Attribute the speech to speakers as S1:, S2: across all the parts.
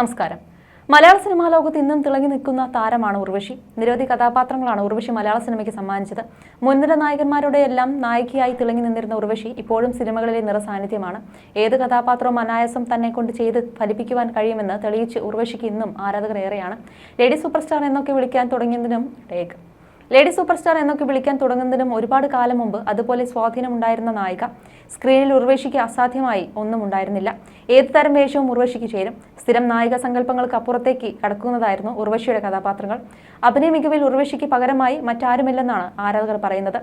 S1: നമസ്കാരം. മലയാള സിനിമാ ലോകത്ത് ഇന്നും തിളങ്ങി നിൽക്കുന്ന താരമാണ് ഉർവശി. നിരവധി കഥാപാത്രങ്ങളാണ് ഉർവശി മലയാള സിനിമയ്ക്ക് സമ്മാനിച്ചത്. മുൻനിര നായകന്മാരുടെ എല്ലാം നായികയായി തിളങ്ങി നിന്നിരുന്ന ഉർവശി ഇപ്പോഴും സിനിമകളിലെ നിറസാന്നിധ്യമാണ് ഏത് കഥാപാത്രവും അനായാസം തന്നെ കൊണ്ട് ചെയ്ത് ഫലിപ്പിക്കുവാൻ കഴിയുമെന്ന് തെളിയിച്ച് ഉർവശിക്ക് ഇന്നും ആരാധകർ ഏറെയാണ് ലേഡി സൂപ്പർ സ്റ്റാർ എന്നൊക്കെ വിളിക്കാൻ തുടങ്ങിയതിനും ടേക്ക്. ലേഡി സൂപ്പർ സ്റ്റാർ എന്നൊക്കെ വിളിക്കാൻ തുടങ്ങുന്നതിനും ഒരുപാട് കാലം മുമ്പ് അതുപോലെ സ്വാധീനമുണ്ടായിരുന്ന നായിക സ്ക്രീനിൽ ഉർവശിക്ക് അസാധ്യമായി ഒന്നും ഉണ്ടായിരുന്നില്ല. ഏത് തരം വേഷവും ഉർവശിക്ക് ചേരും. സ്ഥിരം നായിക സങ്കല്പങ്ങൾക്ക് അപ്പുറത്തേക്ക് കടക്കുന്നതായിരുന്നു ഉർവശിയുടെ കഥാപാത്രങ്ങൾ. അഭിനയ മികവിൽ ഉർവശിക്ക് പകരമായി മറ്റാരുമില്ലെന്നാണ് ആരാധകർ പറയുന്നത്.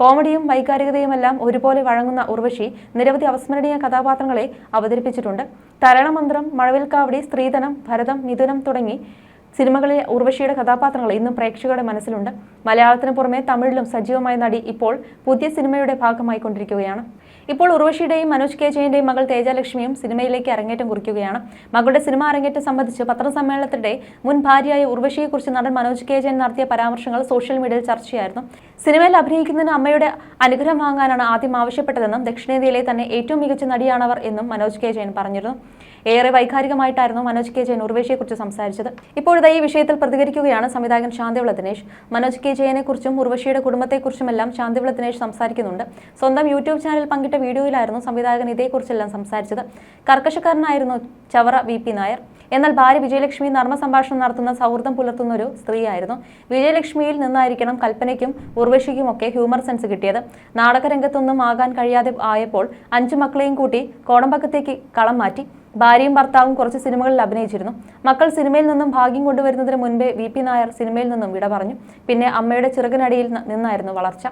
S1: കോമഡിയും വൈകാരികതയുമെല്ലാം ഒരുപോലെ വഴങ്ങുന്ന ഉർവശി നിരവധി അവസ്മരണീയ കഥാപാത്രങ്ങളെ അവതരിപ്പിച്ചിട്ടുണ്ട്. തരണമന്ത്രം മഴവിൽക്കാവടി സ്ത്രീധനം ഭരതം മിഥുനം തുടങ്ങി സിനിമകളിലെ ഉർവശിയുടെ കഥാപാത്രങ്ങൾ ഇന്നും പ്രേക്ഷകരുടെ മനസ്സിലുണ്ട്. മലയാളത്തിന് പുറമെ തമിഴിലും സജീവമായ നടി ഇപ്പോൾ പുതിയ സിനിമയുടെ ഭാഗമായി കൊണ്ടിരിക്കുകയാണ്. ഇപ്പോൾ ഉർവശിയുടെയും മനോജ് കെ ജയന്റെയും മകൾ തേജാലക്ഷ്മിയും സിനിമയിലേക്ക് അരങ്ങേറ്റം കുറിക്കുകയാണ്. മകളുടെ സിനിമ അരങ്ങേറ്റം സംബന്ധിച്ച് പത്രസമ്മേളനത്തിനിടെ മുൻ ഭാര്യയായ ഉർവശിയെക്കുറിച്ച് നടൻ മനോജ് കെ ജയൻ നടത്തിയ പരാമർശങ്ങൾ സോഷ്യൽ മീഡിയയിൽ ചർച്ചയായിരുന്നു. സിനിമയിൽ അഭിനയിക്കുന്നതിന് അമ്മയുടെ അനുഗ്രഹം വാങ്ങാനാണ് ആദ്യം ആവശ്യപ്പെട്ടതെന്നും ദക്ഷിണേന്ത്യയിലെ തന്നെ ഏറ്റവും മികച്ച നടിയാണവർ എന്നും മനോജ് കെ ജയൻ പറഞ്ഞിരുന്നു. ഏറെ വൈകാരികമായിട്ടായിരുന്നു മനോജ് കെ ജയൻ ഉർവേശിയെക്കുറിച്ച് സംസാരിച്ചത്. ഇപ്പോഴത്തെ ഈ വിഷയത്തിൽ പ്രതികരിക്കുകയാണ് സംവിധായകൻ ശാന്തിവിള ദിനേശ്. മനോജ് കെ ജയനെ ജയനെക്കുറിച്ചും ഉർവശിയുടെ കുടുംബത്തെക്കുറിച്ചുമെല്ലാം ശാന്തിവിള ദിനേശ് സംസാരിക്കുന്നുണ്ട്. സ്വന്തം യൂട്യൂബ് ചാനൽ പങ്കിട്ട വീഡിയോയിലായിരുന്നു സംവിധായകൻ ഇതേക്കുറിച്ചെല്ലാം സംസാരിച്ചത്. കർക്കശക്കാരനായിരുന്നു ചവറ വി നായർ. എന്നാൽ ഭാര്യ വിജയലക്ഷ്മി നർമ്മ സംഭാഷണം നടത്തുന്ന സൗഹൃദം പുലർത്തുന്ന ഒരു സ്ത്രീയായിരുന്നു. വിജയലക്ഷ്മിയിൽ നിന്നായിരിക്കണം കൽപ്പനയ്ക്കും ഉർവശിക്കും ഒക്കെ ഹ്യൂമർ സെൻസ് കിട്ടിയത്. നാടകരംഗത്തൊന്നും ആകാൻ കഴിയാതെ ആയപ്പോൾ അഞ്ചു മക്കളെയും കൂട്ടി കോടമ്പക്കത്തേക്ക് കളം മാറ്റി. ഭാര്യയും ഭർത്താവും കുറച്ച് സിനിമകളിൽ അഭിനയിച്ചിരുന്നു. മക്കൾ സിനിമയിൽ നിന്നും ഭാഗ്യം കൊണ്ടുവരുന്നതിന് മുൻപേ വി പി നായർ സിനിമയിൽ നിന്നും വിട പറഞ്ഞു. പിന്നെ അമ്മയുടെ ചിറകിനടിയിൽ നിന്നായിരുന്നു വളർച്ച.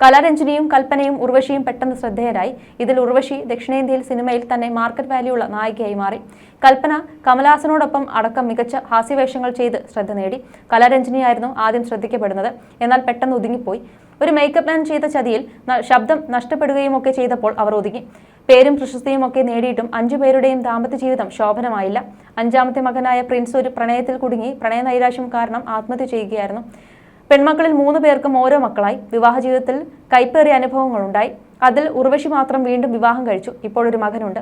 S1: കലാരഞ്ജനിയും കൽപ്പനയും ഉർവശിയും പെട്ടെന്ന് ശ്രദ്ധേയരായി. ഇതിൽ ഉർവശി ദക്ഷിണേന്ത്യയിൽ സിനിമയിൽ തന്നെ മാർക്കറ്റ് വാല്യൂ ഉള്ള നായികയായി മാറി. കൽപ്പന കമലഹാസനോടൊപ്പം അടക്കം മികച്ച ഹാസ്യവേഷങ്ങൾ ചെയ്ത് ശ്രദ്ധ നേടി. കലാരഞ്ജനിയായിരുന്നു ആദ്യം ശ്രദ്ധിക്കപ്പെടുന്നത്. എന്നാൽ പെട്ടെന്ന് ഒതുങ്ങിപ്പോയി. ഒരു മേക്കപ്പ് മാൻ ചെയ്ത ചതിയിൽ ശബ്ദം നഷ്ടപ്പെടുകയും ഒക്കെ ചെയ്തപ്പോൾ അവർ ഒതുങ്ങി. പേരും പ്രശസ്തിയും ഒക്കെ നേടിയിട്ടും അഞ്ചു പേരുടെയും ദാമ്പത്യ ജീവിതം ശോഭനമായില്ല. അഞ്ചാമത്തെ മകനായ പ്രിൻസ് ഒരു പ്രണയത്തിൽ കുടുങ്ങി. പ്രണയനൈരാശ്യം കാരണം ആത്മഹത്യ ചെയ്യുകയായിരുന്നു. പെൺമക്കളിൽ മൂന്ന് പേർക്കും ഓരോ മക്കളായി. വിവാഹ ജീവിതത്തിൽ കൈപ്പേറിയ അനുഭവങ്ങളുണ്ടായി. അതിൽ ഉർവശി മാത്രം വീണ്ടും വിവാഹം കഴിച്ചു. ഇപ്പോൾ ഒരു മകനുണ്ട്.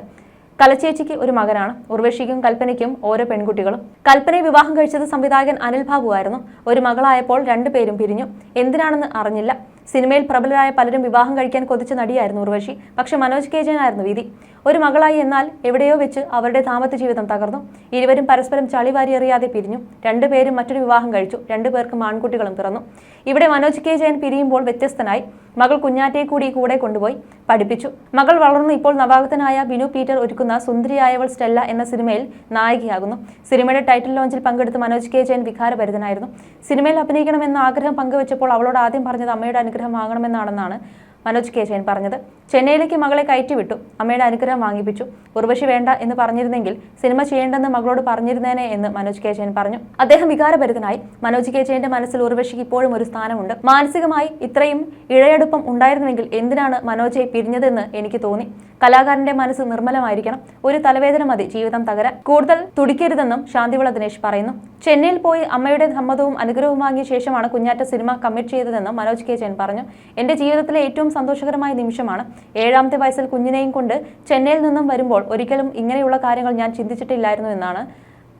S1: കലച്ചേച്ചിക്ക് ഒരു മകനാണ്. ഉർവശിക്കും കൽപ്പനയ്ക്കും ഓരോ പെൺകുട്ടികളും. കൽപ്പനയെ വിവാഹം കഴിച്ചത് സംവിധായകൻ അനിൽ ബാബു ആയിരുന്നു. ഒരു മകളായപ്പോൾ രണ്ടുപേരും പിരിഞ്ഞു. എന്തിനാണെന്ന് അറിഞ്ഞില്ല. സിനിമയിൽ പ്രബലരായ പലരും വിവാഹം കഴിക്കാൻ കൊതിച്ച നടിയായിരുന്നു ഉർവശി. പക്ഷെ മനോജ് കെ ജയനായിരുന്നു വിധി. ഒരു മകളായി എന്നാൽ എവിടെയോ വെച്ച് അവരുടെ ദാമ്പത്യ ജീവിതം തകർന്നു. ഇരുവരും പരസ്പരം ചളിവാരി എറിയാതെ പിരിഞ്ഞു. രണ്ടുപേരും മറ്റൊരു വിവാഹം കഴിച്ചു. രണ്ടുപേർക്കും ആൺകുട്ടികളും പിറന്നു. ഇവിടെ മനോജ് കെ ജയൻ പിരിയുമ്പോൾ വ്യത്യസ്തനായി. മകൾ കുഞ്ഞാറ്റയെ കൂടി കൂടെ കൊണ്ടുപോയി പഠിപ്പിച്ചു. മകൾ വളർന്നു ഇപ്പോൾ നവാഗതനായ ബിനു പീറ്റർ ഒരുക്കുന്ന സുന്ദരിയായവൾ സ്റ്റെല്ല എന്ന സിനിമയിൽ നായികയാകുന്നു. സിനിമയുടെ ടൈറ്റിൽ ലോഞ്ചിൽ പങ്കെടുത്ത് മനോജ് കെ ജയൻ വികാരഭരിതനായിരുന്നു. സിനിമയിൽ അഭിനയിക്കണമെന്ന ആഗ്രഹം പങ്കുവച്ചപ്പോൾ അവളോട് ആദ്യം പറഞ്ഞത് അമ്മയുടെ അനുഗ്രഹം വാങ്ങണമെന്നാണെന്നാണ്. മനോജ് കെ ജയൻ പറഞ്ഞത്. ചെന്നൈയിലേക്ക് മകളെ കയറ്റിവിട്ടു. അമ്മയുടെ അനുഗ്രഹം വാങ്ങിപ്പിച്ചു. ഉർവശി വേണ്ട എന്ന് പറഞ്ഞിരുന്നെങ്കിൽ സിനിമ ചെയ്യേണ്ടെന്ന് മകളോട് പറഞ്ഞിരുന്നേനെ എന്ന് മനോജ് കെ ജയൻ പറഞ്ഞു. അദ്ദേഹം വികാരഭരിതനായി. മനോജ് കെ ജയന്റെ മനസ്സിൽ ഉർവശിക്ക് ഇപ്പോഴും ഒരു സ്ഥാനമുണ്ട്. മാനസികമായി ഇത്രയും ഇഴയടുപ്പം ഉണ്ടായിരുന്നെങ്കിൽ എന്തിനാണ് മനോജയെ പിരിഞ്ഞതെന്ന് എനിക്ക് തോന്നി. കലാകാരന്റെ മനസ്സ് നിർമ്മലമായിരിക്കണം. ഒരു തലവേദന മതി ജീവിതം തകരാൻ. കൂടുതൽ തുടിക്കരുതെന്നും ശാന്തിവിള ദിനേശ് പറയുന്നു. ചെന്നൈയിൽ പോയി അമ്മയുടെ സമ്മതവും അനുഗ്രഹവും വാങ്ങിയ ശേഷമാണ് കുഞ്ഞാറ്റ സിനിമ കമ്മിറ്റ് ചെയ്തതെന്നും മനോജ് കെ ജയൻ പറഞ്ഞു. എന്റെ ജീവിതത്തിലെ ഏറ്റവും സന്തോഷകരമായ നിമിഷമാണ്. ഏഴാമത്തെ വയസ്സിൽ കുഞ്ഞിനെയും കൊണ്ട് ചെന്നൈയിൽ നിന്നും വരുമ്പോൾ ഒരിക്കലും ഇങ്ങനെയുള്ള കാര്യങ്ങൾ ഞാൻ ചിന്തിച്ചിട്ടില്ലായിരുന്നു എന്നാണ്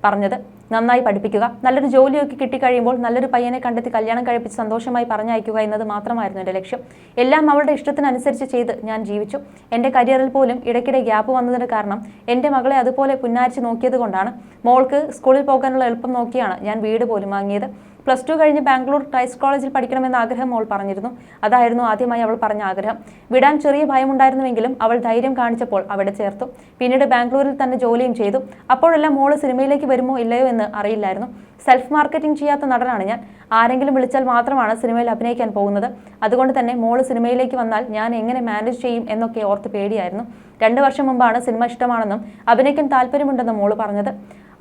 S1: പറഞ്ഞത്. നന്നായി പഠിപ്പിക്കുക. നല്ലൊരു ജോലിയൊക്കെ കിട്ടിക്കഴിയുമ്പോൾ നല്ലൊരു പയ്യനെ കണ്ടെത്തി കല്യാണം കഴിപ്പിച്ച് സന്തോഷമായി പറഞ്ഞയക്കുക എന്നത് മാത്രമായിരുന്നു എന്റെ ലക്ഷ്യം. എല്ലാം അവളുടെ ഇഷ്ടത്തിനനുസരിച്ച് ചെയ്ത് ഞാൻ ജീവിച്ചു. എന്റെ കരിയറിൽ പോലും ഇടയ്ക്കിടെ ഗ്യാപ്പ് വന്നതിന് കാരണം എന്റെ മകളെ അതുപോലെ പുന്നാരിച്ച് നോക്കിയത് കൊണ്ടാണ് മോൾക്ക് സ്കൂളിൽ പോകാനുള്ള എളുപ്പം നോക്കിയാണ് ഞാൻ വീട് പോലും വാങ്ങിയത്. പ്ലസ് ടു കഴിഞ്ഞ് ബാംഗ്ലൂർ ടൈസ് കോളേജിൽ പഠിക്കണമെന്ന ആഗ്രഹം അവൾ പറഞ്ഞിരുന്നു. അതായിരുന്നു ആദ്യമായി അവൾ പറഞ്ഞ ആഗ്രഹം. വിടാൻ ചെറിയ ഭയമുണ്ടായിരുന്നുവെങ്കിലും അവൾ ധൈര്യം കാണിച്ചപ്പോൾ അവിടെ ചേർത്തു. പിന്നീട് ബാംഗ്ലൂരിൽ തന്നെ ജോലിയും ചെയ്തു. അപ്പോഴെല്ലാം മോൾ സിനിമയിലേക്ക് വരുമോ ഇല്ലയോ എന്ന് അറിയില്ലായിരുന്നു. സെൽഫ് മാർക്കറ്റിംഗ് ചെയ്യാത്ത നടനാണ് ഞാൻ. ആരെങ്കിലും വിളിച്ചാൽ മാത്രമാണ് സിനിമയിൽ അഭിനയിക്കാൻ പോകുന്നത്. അതുകൊണ്ട് തന്നെ മോൾ സിനിമയിലേക്ക് വന്നാൽ ഞാൻ എങ്ങനെ മാനേജ് ചെയ്യും എന്നൊക്കെ ഓർത്ത് പേടിയായിരുന്നു. രണ്ട് വർഷം മുമ്പാണ് സിനിമ ഇഷ്ടമാണെന്നും അഭിനയിക്കാൻ താല്പര്യമുണ്ടെന്നും മോൾ പറഞ്ഞത്.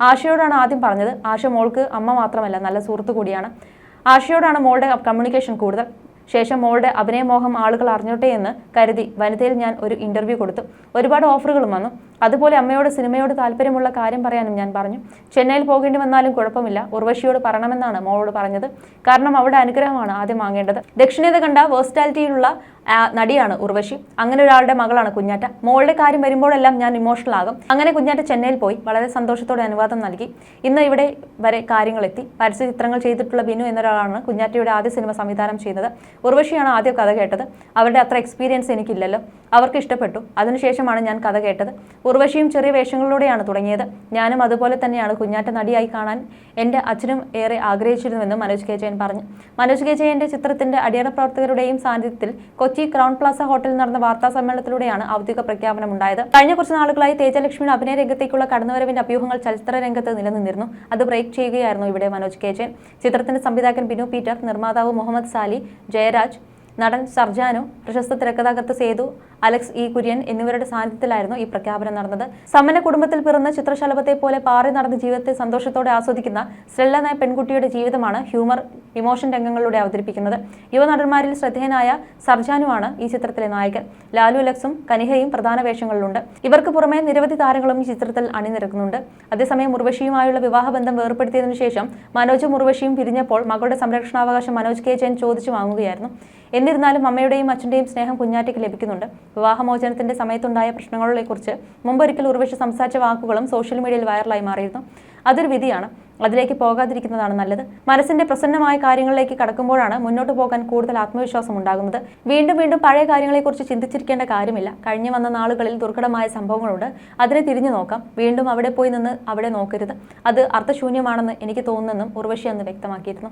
S1: ആശയോടാണ് ആദ്യം പറഞ്ഞത്. ആശ മോൾക്ക് അമ്മ മാത്രമല്ല നല്ല സുഹൃത്ത് കൂടിയാണ്. ആശയോടാണ് മോളുടെ കമ്മ്യൂണിക്കേഷൻ കൂടുതൽ. ശേഷം മോളുടെ അഭിനയമോഹം ആളുകൾ അറിഞ്ഞോട്ടെ എന്ന് കരുതി വനിതയിൽ ഞാൻ ഒരു ഇന്റർവ്യൂ കൊടുത്തു. ഒരുപാട് ഓഫറുകളും വന്നു. അതുപോലെ അമ്മയോട് സിനിമയോട് താല്പര്യമുള്ള കാര്യം പറയാനും ഞാൻ പറഞ്ഞു. ചെന്നൈയിൽ പോകേണ്ടി വന്നാലും കുഴപ്പമില്ല. ഉർവശിയോട് പറയണമെന്നാണ് മോളോട് പറഞ്ഞത്. കാരണം അവിടെ അനുഗ്രഹമാണ് ആദ്യം വാങ്ങേണ്ടത്. ദക്ഷിണേത കണ്ട വേഴ്സ്റ്റാലിറ്റിയിലുള്ള നടിയാണ് ഉർവശി. അങ്ങനെ ഒരാളുടെ മകളാണ് കുഞ്ഞാറ്റ. മോളുടെ കാര്യം വരുമ്പോഴെല്ലാം ഞാൻ ഇമോഷണൽ ആകും. അങ്ങനെ കുഞ്ഞാറ്റ ചെന്നൈയിൽ പോയി. വളരെ സന്തോഷത്തോടെ അനുവാദം നൽകി. ഇന്ന് ഇവിടെ വരെ കാര്യങ്ങൾ എത്തി പരസ്യ ചിത്രങ്ങൾ ചെയ്തിട്ടുള്ള ബിനു എന്നൊരാളാണ് കുഞ്ഞാറ്റയുടെ ആദ്യ സിനിമ സംവിധാനം ചെയ്യുന്നത് ഉർവശിയാണ് ആദ്യം കഥ കേട്ടത്. അവരുടെ അത്ര എക്സ്പീരിയൻസ് എനിക്കില്ലല്ലോ. അവർക്ക് ഇഷ്ടപ്പെട്ടു അതിനുശേഷമാണ് ഞാൻ കഥ കേട്ടത്. ഉർവശിയും ചെറിയ വേഷങ്ങളിലൂടെയാണ് തുടങ്ങിയത്. ഞാനും അതുപോലെ തന്നെയാണ് കുഞ്ഞാറ്റ നടിയായി കാണാൻ എന്റെ അച്ഛനും ഏറെ ആഗ്രഹിച്ചിരുന്നുവെന്ന് മനോജ് കെ ജയൻ പറഞ്ഞു. മനോജ് കെ ജയന്റെ ചിത്രത്തിന്റെ അടിയറ പ്രവർത്തകരുടെയും സാന്നിധ്യത്തിൽ കൊച്ചി ക്രൗൺ പ്ലാസ ഹോട്ടലിൽ നടന്ന വാർത്താ സമ്മേളനത്തിലൂടെയാണ് ഔദ്യോഗിക പ്രഖ്യാപനം ഉണ്ടായത് കഴിഞ്ഞ കുറച്ച് നാളുകളായി തേജലക്ഷ്മിയുടെ അഭിനയ രംഗത്തേക്കുള്ള കടന്നുവരവിന്റെ അഭ്യൂഹങ്ങൾ ചലച്ചിത്ര രംഗത്ത് നിലനിന്നിരുന്നു. അത് ബ്രേക്ക് ചെയ്യുകയായിരുന്നു ഇവിടെ മനോജ് കെ ജയൻ. ചിത്രത്തിന്റെ സംവിധായകൻ ബിനു പീറ്റർ നിർമ്മാതാവ് മുഹമ്മദ് സാലി ജയരാജ് നടൻ സർജാനു പ്രശസ്ത തിരക്കഥാകൃത്ത് സേതു അലക്സ് ഇ. കുര്യൻ എന്നിവരുടെ സാന്നിധ്യത്തിലായിരുന്നു ഈ പ്രഖ്യാപനം നടന്നത്. സമന കുടുംബത്തിൽ പിറന്ന ചിത്രശലഭത്തെ പോലെ പാറി നടന്ന ജീവിതത്തെ സന്തോഷത്തോടെ ആസ്വദിക്കുന്ന എന്ന പെൺകുട്ടിയുടെ ജീവിതമാണ് ഹ്യൂമർ ഇമോഷൻ രംഗങ്ങളിലൂടെ അവതരിപ്പിക്കുന്നത്. യുവനടന്മാരിൽ ശ്രദ്ധേയനായ സർജാനുവാണ് ഈ ചിത്രത്തിലെ നായകൻ. ലാലു ലക്സും കനിഹയും പ്രധാന വേഷങ്ങളിലുണ്ട്. ഇവർക്ക് പുറമെ നിരവധി താരങ്ങളും ഈ ചിത്രത്തിൽ അണിനിരക്കുന്നുണ്ട്. അതേസമയം ഉർവശിയുമായുള്ള വിവാഹബന്ധം വേർപ്പെടുത്തിയതിനു ശേഷം മനോജ് ഉർവശിയും പിരിഞ്ഞപ്പോൾ മകളുടെ സംരക്ഷണാവകാശം മനോജ് കെ. ജയൻ ചോദിച്ചു വാങ്ങുകയായിരുന്നു. എന്നിരുന്നാലും അമ്മയുടെയും അച്ഛന്റെയും സ്നേഹം കുഞ്ഞാറ്റയ്ക്ക് ലഭിക്കുന്നുണ്ട്. വിവാഹമോചനത്തിന്റെ സമയത്തുണ്ടായ പ്രശ്നങ്ങളെക്കുറിച്ച് മുമ്പൊരിക്കൽ ഉർവശി സംസാരിച്ച വാക്കുകളും സോഷ്യൽ മീഡിയയിൽ വൈറലായി മാറിയിരുന്നു. അതൊരു വിധിയാണ്. അതിലേക്ക് പോകാതിരിക്കുന്നതാണ് നല്ലത്. മനസ്സിന്റെ പ്രസന്നമായ കാര്യങ്ങളിലേക്ക് കടക്കുമ്പോഴാണ് മുന്നോട്ട് പോകാൻ കൂടുതൽ ആത്മവിശ്വാസം ഉണ്ടാകുന്നത്. വീണ്ടും വീണ്ടും പഴയ കാര്യങ്ങളെക്കുറിച്ച് ചിന്തിച്ചിരിക്കേണ്ട കാര്യമില്ല. കഴിഞ്ഞു വന്ന നാളുകളിൽ ദുർഘടമായ സംഭവങ്ങളുണ്ട്. അതിനെ തിരിഞ്ഞു നോക്കാം. വീണ്ടും അവിടെ പോയി നിന്ന് അവിടെ നോക്കരുത്. അത് അർത്ഥശൂന്യമാണെന്ന് എനിക്ക് തോന്നുന്നെന്നും ഉർവശി അന്ന് വ്യക്തമാക്കിയിരുന്നു.